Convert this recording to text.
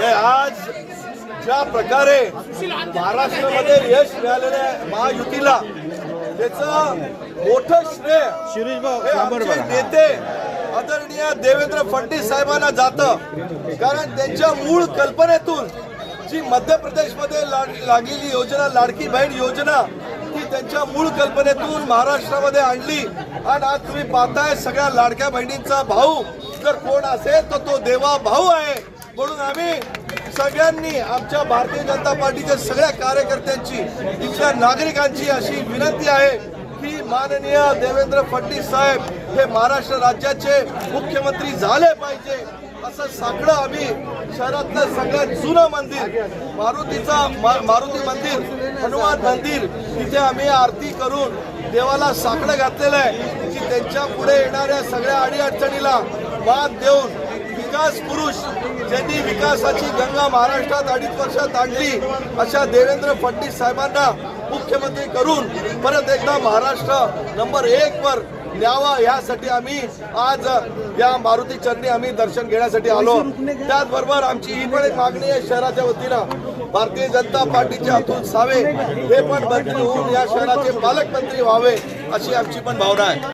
हे आज ज्या प्रकारे महाराष्ट्रामध्ये यश मिळालेलं आहे महायुतीला त्याचं मोठं श्रेय शिरीष नेते आदरणीय देवेंद्र फडणवीस साहेबांना जातं. कारण त्यांच्या मूळ कल्पनेतून जी मध्य प्रदेशमध्ये लागलेली योजना लाडकी बहीण योजना ती त्यांच्या मूळ कल्पनेतून महाराष्ट्रामध्ये आणली. आणि आज तुम्ही पाहताय सगळ्या लाडक्या बहिणींचा भाऊ जर कोण असेल तर तो देवा भाऊ आहे. म्हणून आम्ही सगळ्यांनी आमच्या भारतीय जनता पार्टीच्या सगळ्या कार्यकर्त्यांची इथल्या नागरिकांची अशी विनंती आहे की माननीय देवेंद्र फडणवीस साहेब हे महाराष्ट्र राज्याचे मुख्यमंत्री झाले पाहिजे. असं सगळं आम्ही शहरातलं सगळ्यात जुनं मंदिर मारुतीचा मारुती मंदिर हनुमान मंदिर तिथे आम्ही आरती करून देवाला साकडं घातलेलं आहे की त्यांच्या पुढे येणाऱ्या सगळ्या अडीअडचणीला मात देऊन विकास पुरुष ज्यांनी विकासाची गंगा महाराष्ट्रात अडीच वर्षात आणली अशा देवेंद्र फडणवीस साहेबांना मुख्यमंत्री करून परत एकदा महाराष्ट्र नंबर एक वर न्यावा यासाठी आम्ही आज या मारुती चरणी आम्ही दर्शन घेण्यासाठी आलो. त्याचबरोबर आमची ही पण एक मागणी आहे शहराच्या वतीनं. भारतीय जनता पार्टीचे अतुल सावे हे पण मंत्री होऊन या शहराचे पालकमंत्री व्हावे अशी आमची पण भावना आहे.